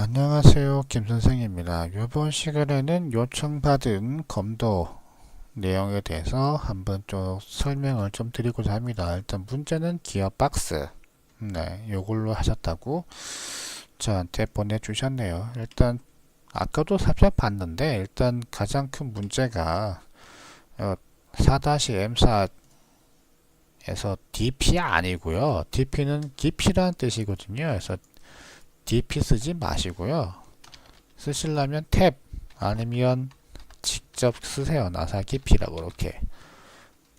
안녕하세요. 김선생입니다. 이번 시간에는 요청받은 검도 내용에 대해서 한번 좀 설명을 좀 드리고자 합니다. 일단 문제는 기어 박스. 네, 요걸로 하셨다고 저한테 보내주셨네요. 일단 아까도 살펴봤는데 일단 가장 큰 문제가 어, 4-M4에서 DP 아니고요. DP는 깊이라는 뜻이거든요. 그래서 DP 쓰지 마시고요. 쓰시려면 탭 아니면 직접 쓰세요. 나사 깊이라고 이렇게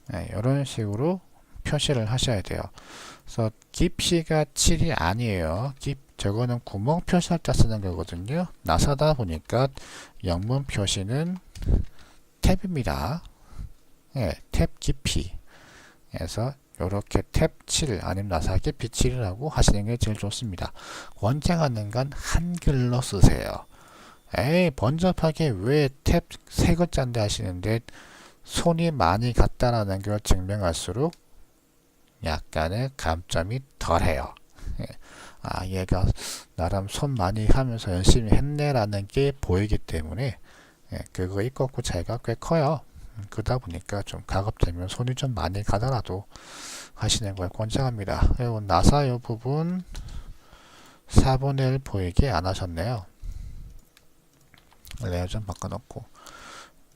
네, 이런 식으로 표시를 하셔야 돼요. 그래서 깊이가 7이 아니에요. 깊 저거는 구멍 표시할 때 쓰는 거거든요. 나사다 보니까 영문 표시는 탭입니다. 네, 탭 깊이. 그래서 이렇게 탭 7 아니면 나사 깊이 7이라고 하시는 게 제일 좋습니다. 권장하는 건 한글로 쓰세요. 에이 번잡하게 왜 탭 세 글자인데 하시는데 손이 많이 갔다라는 걸 증명할수록 약간의 감점이 덜해요. 예. 아 얘가 나름 손 많이 하면서 열심히 했네라는 게 보이기 때문에 예, 그거 있고 차이가 꽤 커요. 그러다 보니까 좀 가급적이면 손이 좀 많이 가더라도 하시는 걸 권장합니다. 나사 이 부분 4분의 1 보이게 안 하셨네요. 레이어 좀 바꿔놓고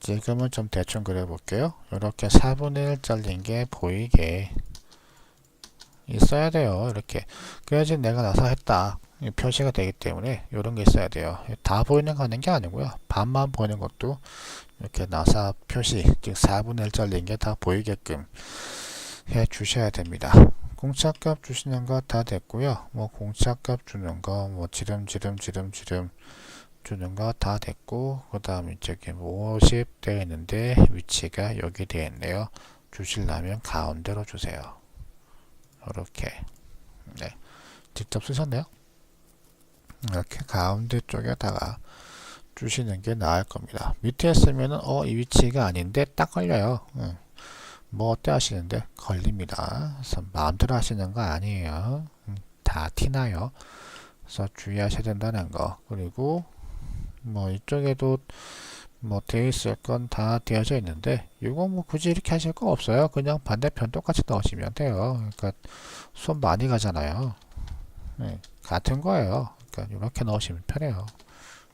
지금은 좀 대충 그려볼게요. 이렇게 4분의 1 잘린 게 보이게 있어야 돼요. 이렇게 그래야지 내가 나사 했다 표시가 되기 때문에 이런 게 있어야 돼요. 다 보이는 거 하는 게 아니고요. 반만 보이는 것도 이렇게 나사 표시 즉 4분의 1 잘린 게 다 보이게끔 해 주셔야 됩니다. 공차값 주시는 거 다 됐고요. 뭐 공차값 주는 거, 뭐 지름 지름 지름 지름 주는 거 다 됐고 그 다음에 저기 뭐 50 되어 있는데 위치가 여기 되어 있네요. 주실라면 가운데로 주세요. 이렇게 네 직접 쓰셨네요. 이렇게 가운데 쪽에다가 주시는 게 나을 겁니다. 밑에 쓰면은 어 이 위치가 아닌데 딱 걸려요. 응. 뭐 어때 하시는데 걸립니다. 그래서 마음대로 하시는 거 아니에요. 음, 다 티나요. 그래서 주의하셔야 된다는 거. 그리고 뭐 이쪽에도 뭐 되어 있을 건 다 되어져 있는데 이거 뭐 굳이 이렇게 하실 거 없어요. 그냥 반대편 똑같이 넣으시면 돼요. 그러니까 손 많이 가잖아요. 네, 같은 거예요. 그러니까 이렇게 넣으시면 편해요.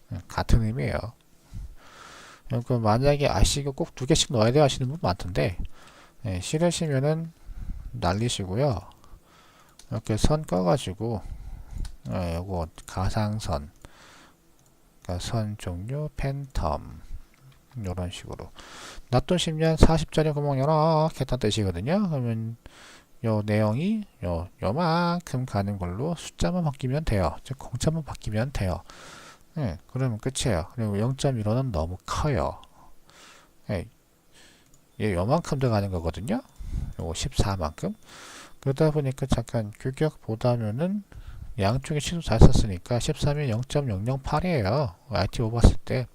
네, 같은 의미예요. 그러니까 만약에 아시고 꼭 두 개씩 넣어야 돼 하시는 분 많던데 네, 싫으시면은 날리시고요. 이렇게 선 꺼가지고 네, 요거 가상선 그러니까 선 종류 팬텀 이런 식으로 놔두시면 40짜리 구멍 이렇게 다 뜻이거든요. 그러면 요 내용이 요 요만큼 가는 걸로 숫자만 바뀌면 돼요. 즉 공차만 바뀌면 돼요. 네, 그러면 끝이에요. 그리고 0.15는 너무 커요. 네, 얘 요만큼 들어가는 거거든요. 요거 14만큼. 그러다 보니까 잠깐 규격 보다면은 양쪽에 치도 잘 썼으니까 13이 0.008이에요. IT 봤을 때.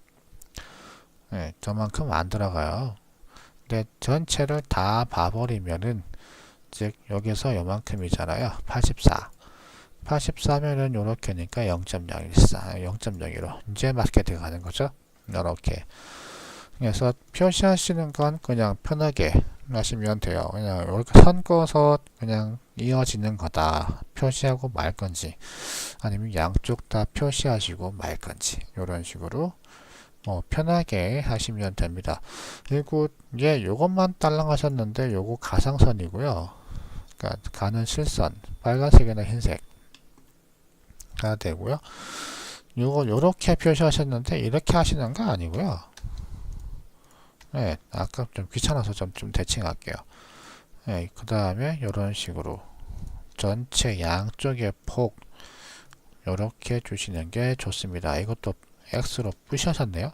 네, 저만큼 안 들어가요. 근데 전체를 다 봐버리면은 즉 여기서 요만큼이잖아요. 84. 84면은 요렇게니까 0.014, 0.01로 이제 맞게 들어가는 거죠. 이렇게. 그래서 표시하시는 건 그냥 편하게 하시면 돼요. 그냥 이렇게 선 꺼서 그냥 이어지는 거다. 표시하고 말 건지 아니면 양쪽 다 표시하시고 말 건지 이런 식으로 뭐 편하게 하시면 됩니다. 그리고 예, 요것만 딸랑 하셨는데 요거 가상선이고요. 그러니까 가는 실선 빨간색이나 흰색 가 되고요. 요거 요렇게 표시하셨는데 이렇게 하시는 거 아니고요. 네, 아까 좀 귀찮아서 좀, 좀 대칭 할게요. 네, 그 다음에 이런 식으로 전체 양쪽의 폭 이렇게 주시는 게 좋습니다. 이것도 X로 부셔셨네요.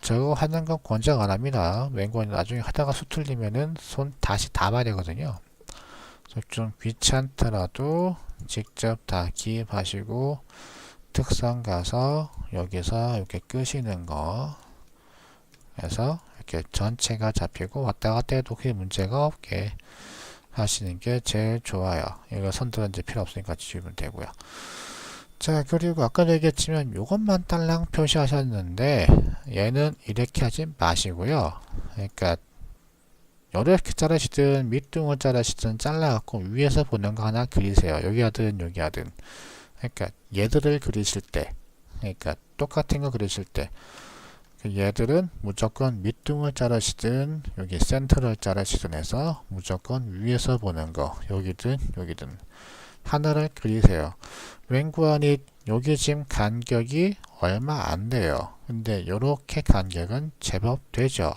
저거 하는 건 권장 안 합니다. 웬건 나중에 하다가 수틀리면은 손 다시 다 봐야 되거든요. 좀 귀찮더라도 직접 다 기입하시고 특성 가서 여기서 이렇게 끄시는 거 해서 이렇게 전체가 잡히고 왔다 갔다 해도 크게 문제가 없게 하시는 게 제일 좋아요. 이거 선들은 이제 필요 없으니까 지우면 되고요. 자 그리고 아까 얘기했지만 요것만 딸랑 표시하셨는데 얘는 이렇게 하지 마시고요 그러니까 이렇게 자르시든 밑둥을 자르시든 잘라갖고 위에서 보는 거 하나 그리세요. 여기 하든 여기 하든. 그러니까 얘들을 그리실 때 그러니까 똑같은 거 그리실 때그 얘들은 무조건 밑둥을 자르시든 여기 센터를 자르시든 해서 무조건 위에서 보는 거 여기든 여기든 하나를 그리세요. 왼구안이 여기 지금 간격이 얼마 안 돼요. 근데 요렇게 간격은 제법 되죠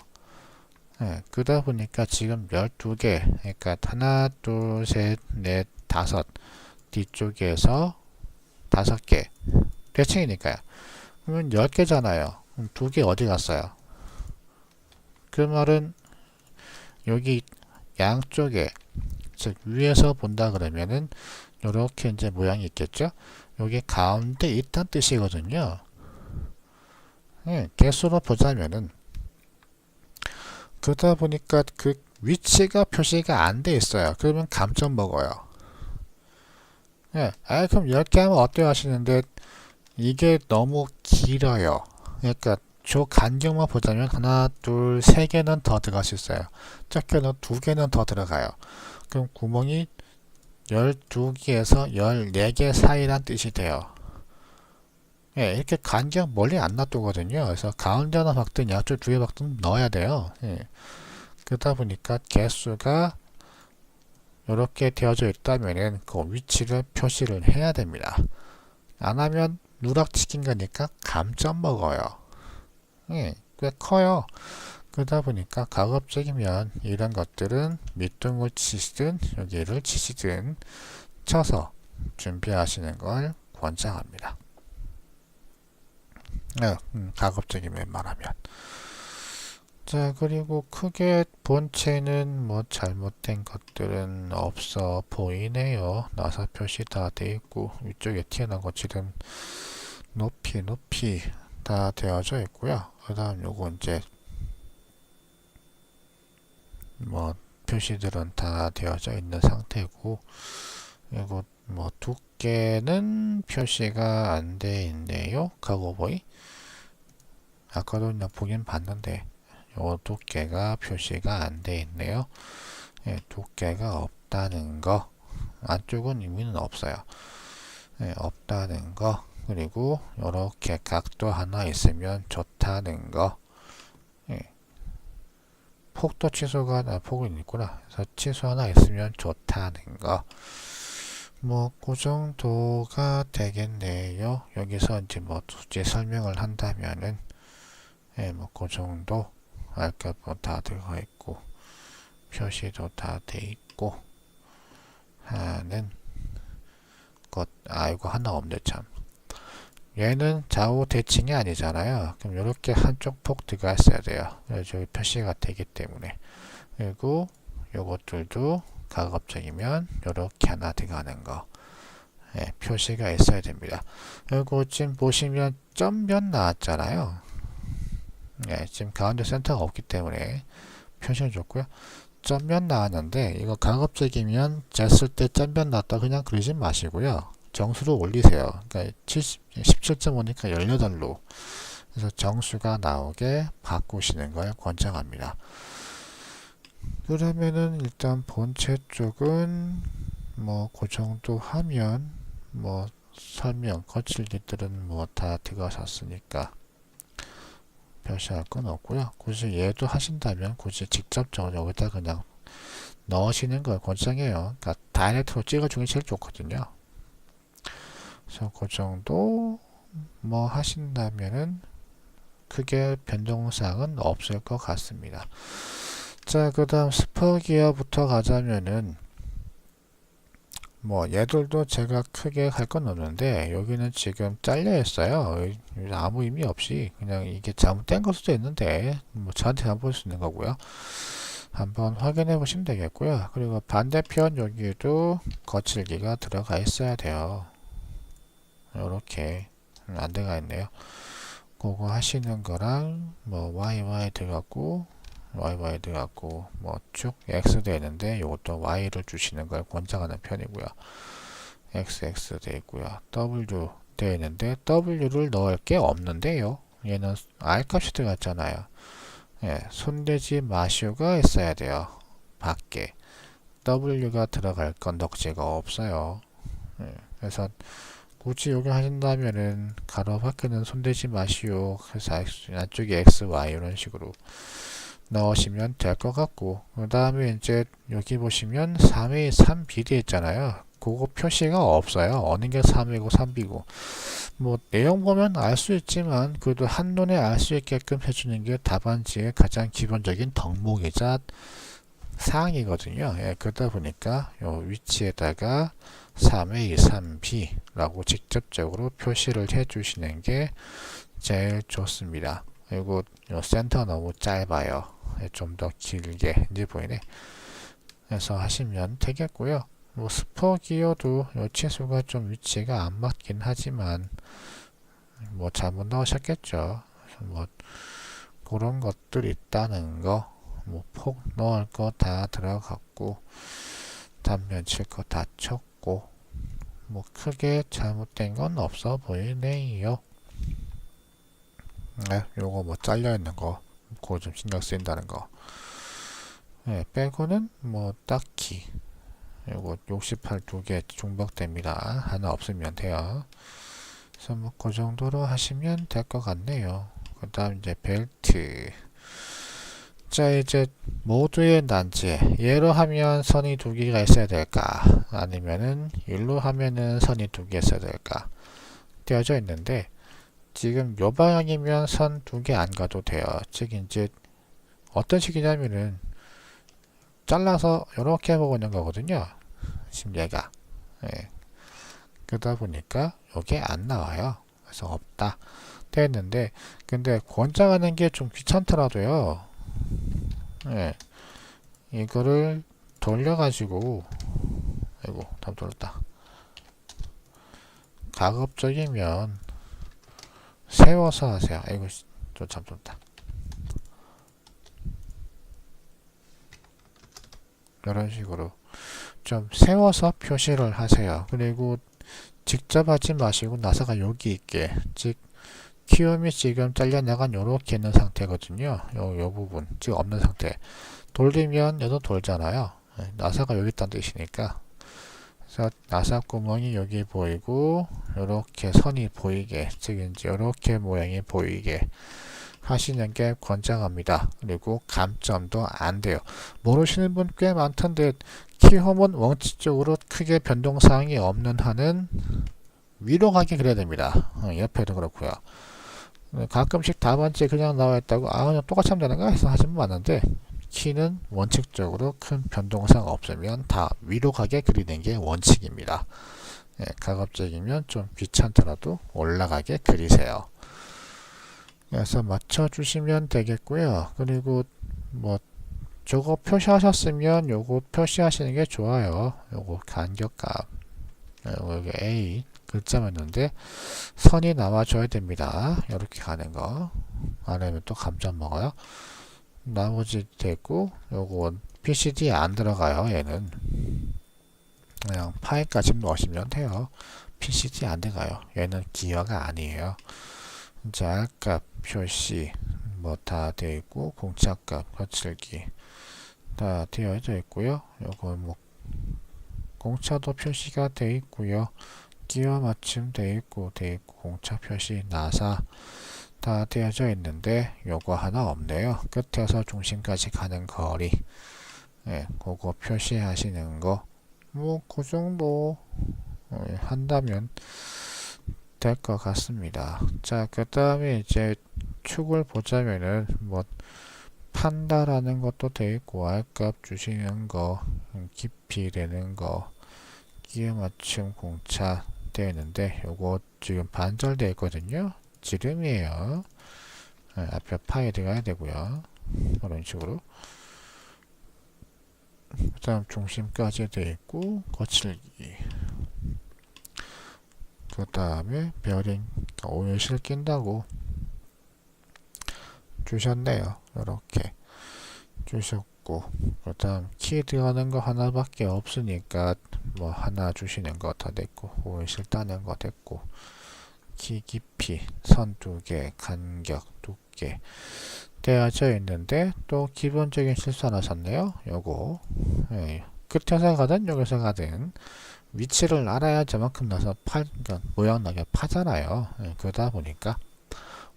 예, 그러다 보니까 지금 12개 그러니까 하나 둘 셋 넷 다섯 뒤쪽에서 다섯 개 대칭이니까요 그러면 10개잖아요 그럼 두개 어디 갔어요? 그 말은 여기 양쪽에 즉 위에서 본다 그러면은 이렇게 이제 모양이 있겠죠? 여기 가운데 있다는 뜻이거든요. 예, 개수로 보자면은 그러다 보니까 그 위치가 표시가 안 돼 있어요. 그러면 감점 먹어요. 예, 아 그럼 10개 하면 어때요 하시는데 이게 너무 길어요. 그러니까 저 간격만 보자면 하나, 둘, 세 개는 더 들어갈 수 있어요. 적게는 두 개는 더 들어가요. 그럼 구멍이 12개에서 14개 사이란 뜻이 돼요. 예, 이렇게 간격 멀리 안 놔두거든요. 그래서 가운데 하나 박든 양쪽 두개 박든 넣어야 돼요. 예. 그러다 보니까 개수가 이렇게 되어져 있다면은 그 위치를 표시를 해야 됩니다. 안 하면 누락치킨 거니까 감점 먹어요. 예, 꽤 커요. 그러다 보니까 가급적이면 이런 것들은 밑둥을 치시든 여기를 치시든 쳐서 준비하시는 걸 권장합니다. 네, 음, 가급적이면 말하면. 자, 그리고 크게 본체는 뭐 잘못된 것들은 없어 보이네요. 나사 표시 다 돼 있고, 위쪽에 튀어나온 거 지금 높이, 높이 다 되어져 있고요. 그 다음 요거 이제 뭐 표시들은 다 되어져 있는 상태고 그리고 뭐 두께는 표시가 안 돼 있네요 카고보이 아까도 보긴 봤는데 요 두께가 표시가 안 돼 있네요. 예, 두께가 없다는 거. 안쪽은 의미는 없어요. 예, 없다는 거. 그리고 이렇게 각도 하나 있으면 좋다는 거. 예. 폭도 취소가 아, 폭은 있구나. 그래서 취소 하나 있으면 좋다는 거. 뭐, 그 정도가 되겠네요. 여기서 이제 뭐, 굳이 설명을 한다면은, 예, 뭐, 그 정도, 알까, 뭐, 다 들어가 있고, 표시도 다 돼 있고, 하는 것, 아, 이거 하나 없네, 참. 얘는 좌우 대칭이 아니잖아요. 그럼 이렇게 한쪽 폭 들어가 있어야 돼요. 여기 표시가 되기 때문에. 그리고 요것들도 가급적이면 이렇게 하나 들어가는 거 예, 표시가 있어야 됩니다. 그리고 지금 보시면 점변 나왔잖아요. 예, 지금 가운데 센터가 없기 때문에 표시는 좋고요. 점변 나왔는데 이거 가급적이면 쟀을 때 점변 나왔다 그냥 그러지 마시고요. 정수를 올리세요. 그러니까 70, 17.5니까 18로 그래서 정수가 나오게 바꾸시는 걸 권장합니다. 그러면은 일단 본체 쪽은 뭐 그 정도 하면 뭐 설명 거칠기들은 뭐 다 들어갔으니까 표시할 건 없고요. 굳이 얘도 하신다면 굳이 직접적으로 여기다 그냥 넣으시는 걸 권장해요. 그러니까 다이렉트로 찍어주는 게 제일 좋거든요. 그래서 그 정도 뭐 하신다면은 크게 변동사항은 없을 것 같습니다. 자, 그 다음 스퍼 기어부터 가자면은 뭐 얘들도 제가 크게 할 건 없는데 여기는 지금 잘려 있어요. 아무 의미 없이 그냥 이게 잘못된 걸 수도 있는데 뭐 저한테 안볼수 있는 거고요. 한번 확인해 보시면 되겠고요. 그리고 반대편 여기도 거칠기가 들어가 있어야 돼요. 이렇게 안 들어가 있네요. 그거 하시는 거랑 뭐 YY 들어갔고 YY 들어갔고 뭐쭉 X 되는데 이것도 Y를 주시는 걸 권장하는 편이고요. XX 되어 있고요. W 되어 있는데 W를 넣을 게 없는데요. 얘는 R 값이 들어갔잖아요. 예, 손대지 마시오가 있어야 돼요. 밖에 W가 들어갈 건 덕지가 없어요. 예, 그래서 굳이 여기 하신다면은 가로 밖에는 손대지 마시오. 그래서 X, 안쪽에 X, Y 이런 식으로 넣으시면 될 것 같고 그 다음에 이제 여기 보시면 3의 3 비례 있잖아요. 그거 표시가 없어요. 어느 게 3이고 3비고 뭐 내용 보면 알 수 있지만 그래도 한눈에 알 수 있게끔 해주는 게 답안지의 가장 기본적인 덕목이자 사항이거든요. 예, 그러다 보니까 요 위치에다가 3A, 3B라고 직접적으로 표시를 해 주시는 게 제일 좋습니다. 그리고 요 센터 너무 짧아요. 예, 좀더 길게 이제 보이네. 그래서 하시면 되겠고요. 뭐 스포 기어도 요 치수가 좀 위치가 안 맞긴 하지만 뭐 잘못 넣으셨겠죠. 뭐 그런 것들 있다는 거, 뭐 폭 넣을 거 다 들어갔고 단면 칠 거 다 쳤고 뭐 크게 잘못된 건 없어 보이네요. 네, 요거 뭐 잘려 있는 거, 그거 좀 신경 쓰인다는 거. 네, 빼고는 뭐 딱히 요거 68두개 중복됩니다. 하나 없으면 돼요. 그래서 뭐 그 정도로 하시면 될 것 같네요. 그 다음 이제 벨트. 자 이제 모두의 난제. 얘로 하면 선이 두 개가 있어야 될까? 아니면은 일로 하면은 선이 두 개 있어야 될까? 되어져 있는데 지금 요 방향이면 선 두 개 안 가도 돼요. 즉 이제 어떤 식이냐면은 잘라서 보고 있는 거거든요. 지금 얘가 예. 그러다 보니까 이게 안 나와요. 그래서 없다 됐는데 근데 권장하는 게 좀 귀찮더라도요. 예. 이거를 돌려가지고 아이고 다 돌렸다. 가급적이면 세워서 하세요. 아이고 또 잠들었다. 이런 식으로 좀 세워서 표시를 하세요. 그리고 직접 하지 마시고 나사가 여기 있게 즉 키움이 지금 잘려나간 요렇게 있는 상태거든요. 요, 요 부분 지금 없는 상태 돌리면 얘도 돌잖아요. 네, 나사가 여기 있다는 뜻이니까 나사 구멍이 여기 보이고 요렇게 선이 보이게 즉 이제 요렇게 모양이 보이게 하시는 게 권장합니다. 그리고 감점도 안 돼요. 모르시는 분 꽤 많던데 키홈은 원칙적으로 크게 변동사항이 없는 한은 위로 가게 그려야 됩니다. 어, 옆에도 그렇고요. 가끔씩 답안지에 그냥 나와 있다고 아 그냥 똑같이 하면 되는가 해서 분 많은데 키는 원칙적으로 큰 변동사항 없으면 다 위로 가게 그리는 게 원칙입니다. 예, 가급적이면 좀 귀찮더라도 올라가게 그리세요. 그래서 맞춰주시면 되겠고요. 그리고 뭐 저거 표시하셨으면 요거 표시하시는 게 좋아요. 요거 간격값 여기 A 글자만 있는데 선이 나와줘야 됩니다. 이렇게 가는 거 아니면 또 감점 먹어요. 나머지 됐고 요거 PCD에 안 들어가요. 얘는 그냥 파일까지 넣으시면 돼요. PCD 안 들어가요. 얘는 기어가 아니에요. 자, 값 표시 뭐 다 되어 있고 공차값 거칠기 다 되어져 있고요. 요거 뭐 공차도 표시가 되어 있고요. 끼워 맞춤 되어 있고 되어 있고 공차 표시 나사 다 되어져 있는데 요거 하나 없네요. 끝에서 중심까지 가는 거리 예, 그거 표시하시는 거 뭐 그 정도 예, 한다면 될 것 같습니다. 자, 그 다음에 이제 축을 보자면은 뭐 판다라는 것도 되어 있고 R값 주시는 거 깊이 되는 거 끼어 맞춤 공차 되어 있는데 요거 지금 반절되어 있거든요. 지름이에요. 네, 앞에 파에 들어가야 되고요. 이런 식으로 그 다음 중심까지 되어 있고 거칠기 그 다음에 베어링 오일실 낀다고 주셨네요. 이렇게 주셨고 그 다음 키 들어가는 거 하나밖에 없으니까 뭐 하나 주시는 거 다 됐고 오일실 따는 거 됐고 키 깊이 선 두 개, 간격 두께 되어져 있는데 또 기본적인 실수 하나 샀네요. 요거 예, 끝에서 가든 여기서 가든 위치를 알아야 저만큼 나서 팔 그러니까 모양 나게 파잖아요. 예, 그러다 보니까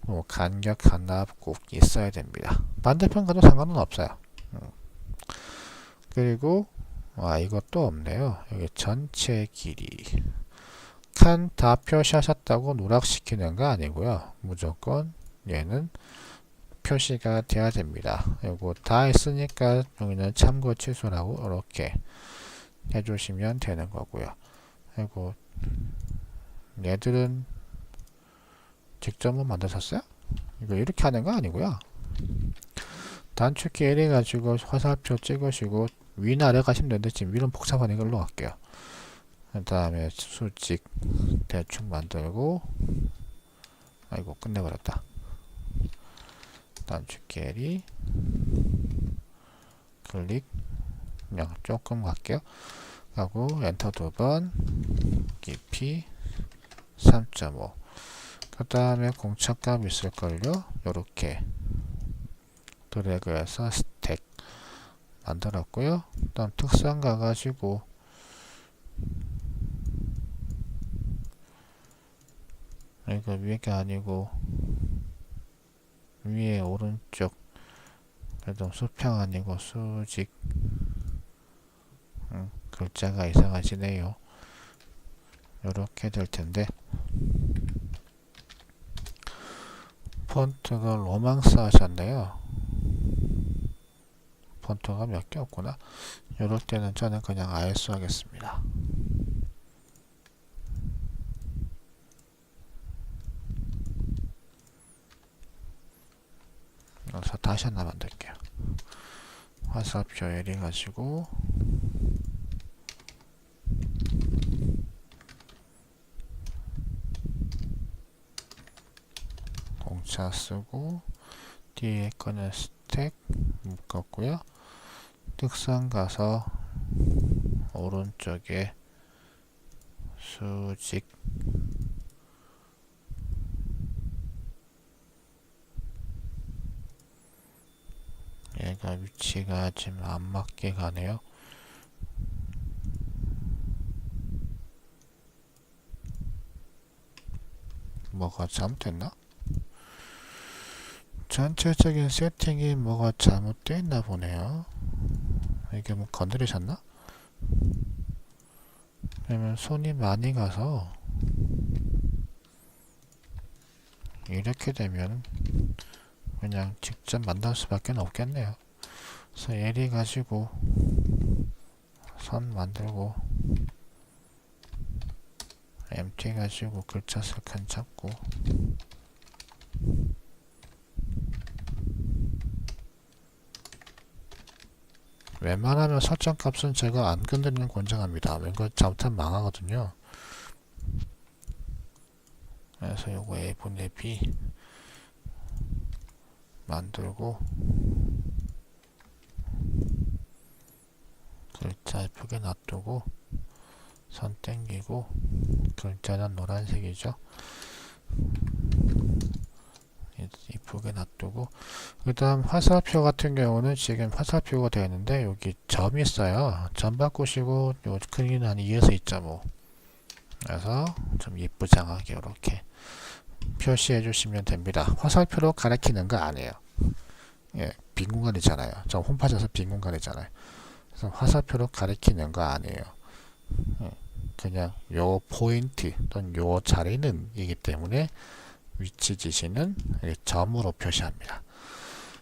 뭐 간격 하나 꼭 있어야 됩니다. 반대편 가도 상관은 없어요. 음. 그리고 아 이것도 없네요. 여기 전체 길이 칸다 표시하셨다고 누락시키는 거 아니고요. 무조건 얘는 표시가 돼야 됩니다. 이거 다 했으니까 여기는 참고 취소라고 이렇게 해주시면 되는 거고요. 그리고 얘들은 직접 뭐 만드셨어요? 이거 이렇게 하는 거 아니고요. 단축키 L 해가지고 화살표 찍으시고 위나래 가시면 되는데 지금 위는 복잡한 걸로 갈게요. 그 다음에 수직 대충 만들고 아이고 끝내버렸다. 단축키 L이 클릭 그냥 조금 갈게요. 하고 엔터 두 번 깊이 3.5 그 다음에 공차값 있을걸요 요렇게 드래그해서 스택 만들었고요 그 다음 특성 가가지고 이거 위가 아니고 위에 오른쪽 그래도 수평 아니고 수직 음, 글자가 이상하시네요. 요렇게 될 텐데. 폰트가 로망스 하셨네요. 폰트가 몇 개 없구나. 요럴 때는 저는 그냥 IS 하겠습니다 그래서 다시 하나 만들게요. 화살표 L 해가지고 공차 쓰고 뒤에 거는 스택 묶었고요. 특성 가서 오른쪽에 수직 얘가 위치가 지금 안 맞게 가네요. 뭐가 잘못됐나? 전체적인 세팅이 뭐가 잘못되어 있나 보네요. 이게 뭐 건드리셨나? 그러면 손이 많이 가서 이렇게 되면 그냥 직접 만들 수밖에 없겠네요. 그래서 예리 가지고 선 만들고 MT 가지고 글자 색한 잡고 웬만하면 설정 값은 제가 안 건드리는 권장합니다. 왠가 잘못하면 망하거든요. 그래서 요거 A분의 B 만들고 글자 예쁘게 놔두고 선 땡기고 글자는 노란색이죠. 이쁘게 놔두고 그 다음 화살표 같은 경우는 지금 화살표가 되어 있는데 여기 점이 있어요. 점 바꾸시고 요 크기는 한 2에서 2.5 그래서 좀 이쁘장하게 이렇게 표시해 주시면 됩니다. 화살표로 가리키는 거 아니에요 예, 빈 공간이잖아요 저 홈파지에서 빈 공간이잖아요 그래서 화살표로 가리키는 거 아니에요 예, 그냥 요 포인트 또는 요 자리는 이기 때문에 위치 지시는 점으로 표시합니다.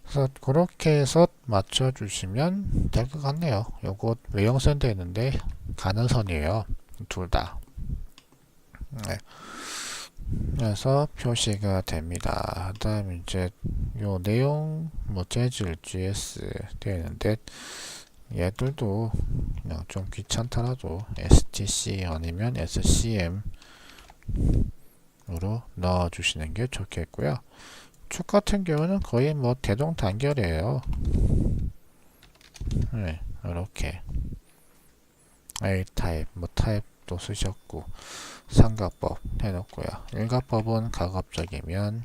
그래서 그렇게 해서 맞춰 주시면 될 것 같네요. 요거 외형선 되어 있는데 가는 선이에요. 둘 다. 네. 그래서 표시가 됩니다. 그 다음에 이제 요 내용 뭐 재질 GS 되어 있는데 얘들도 그냥 좀 귀찮더라도 STC 아니면 SCM 으로 넣어 주시는 게 좋겠고요. 축 같은 경우는 거의 뭐 대동 단결이에요. 네, 이렇게 A 타입, 뭐 타입 또 쓰셨고 삼가법 해놓고요. 일가법은 가급적이면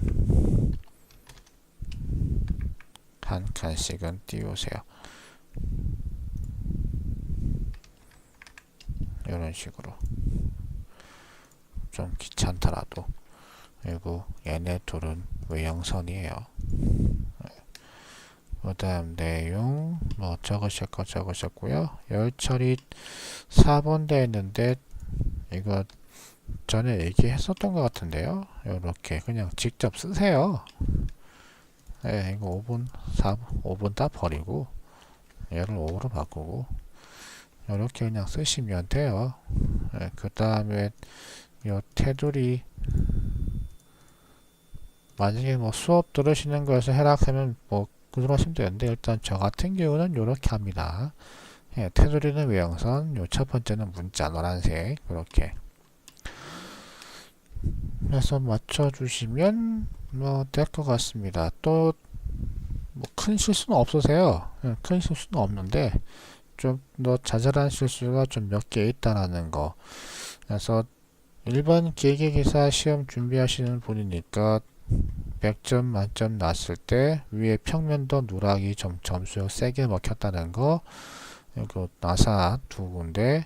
한 칸씩은 띄우세요. 이런 식으로 좀 귀찮더라도 그리고 얘네 둘은 외형선이에요. 그 다음 내용 뭐 적으실 거 적으셨고요. 열처리 4번 돼 있는데 이거 전에 얘기했었던 것 같은데요. 이렇게 그냥 직접 쓰세요. 네, 이거 5분, 4분, 5분 다 버리고 얘를 5로 바꾸고 이렇게 그냥 쓰시면 돼요. 네, 그 다음에 요 테두리 만약에 뭐 수업 들으시는 거에서 해락하면 뭐 그대로 하시면 되는데 일단 저 같은 경우는 이렇게 합니다. 예, 테두리는 외형선, 요 첫 번째는 문자 노란색 이렇게 해서 맞춰주시면 뭐 될 것 같습니다. 또 뭐 큰 실수는 없으세요. 예, 큰 실수는 없는데 좀 더 자잘한 실수가 좀 몇 개 있다라는 거. 그래서 일반 기계기사 시험 준비하시는 분이니까 100점 만점 났을 때 위에 평면도 누락이 좀 점수가 세게 먹혔다는 거 그리고 나사 두 군데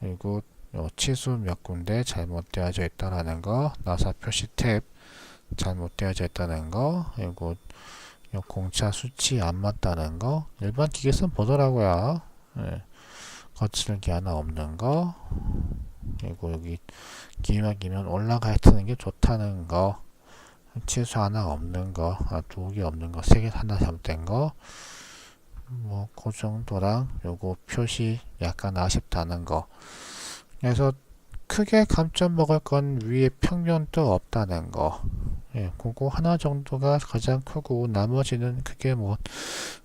그리고 요 치수 몇 군데 잘못되어져 있다라는 거 나사 표시 탭 잘못되어져 있다는 거 그리고 요 공차 수치 안 맞다는 거 일반 기계선 보더라고요 예. 거칠기 하나 없는 거 그리고 여기 기막이면 올라가 있는 게 좋다는 거 치수 하나 없는 거, 아, 두 개 없는 거, 세 개 하나 잘못된 거, 뭐, 그 정도랑 요거 표시 약간 아쉽다는 거. 그래서 크게 감점 먹을 건 위에 평면도 없다는 거. 예, 그거 하나 정도가 가장 크고 나머지는 크게 뭐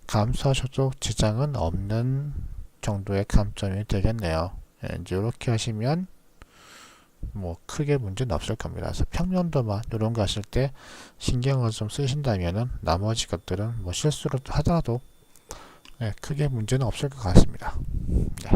감사셔도 지장은 없는 정도의 감점이 되겠네요. 예, 이제 이렇게 하시면 뭐 크게 문제는 없을 겁니다. 그래서 평면도만 이런 거 하실 때 신경을 좀 쓰신다면은 나머지 것들은 뭐 실수를 하더라도 네, 크게 문제는 없을 것 같습니다. 네.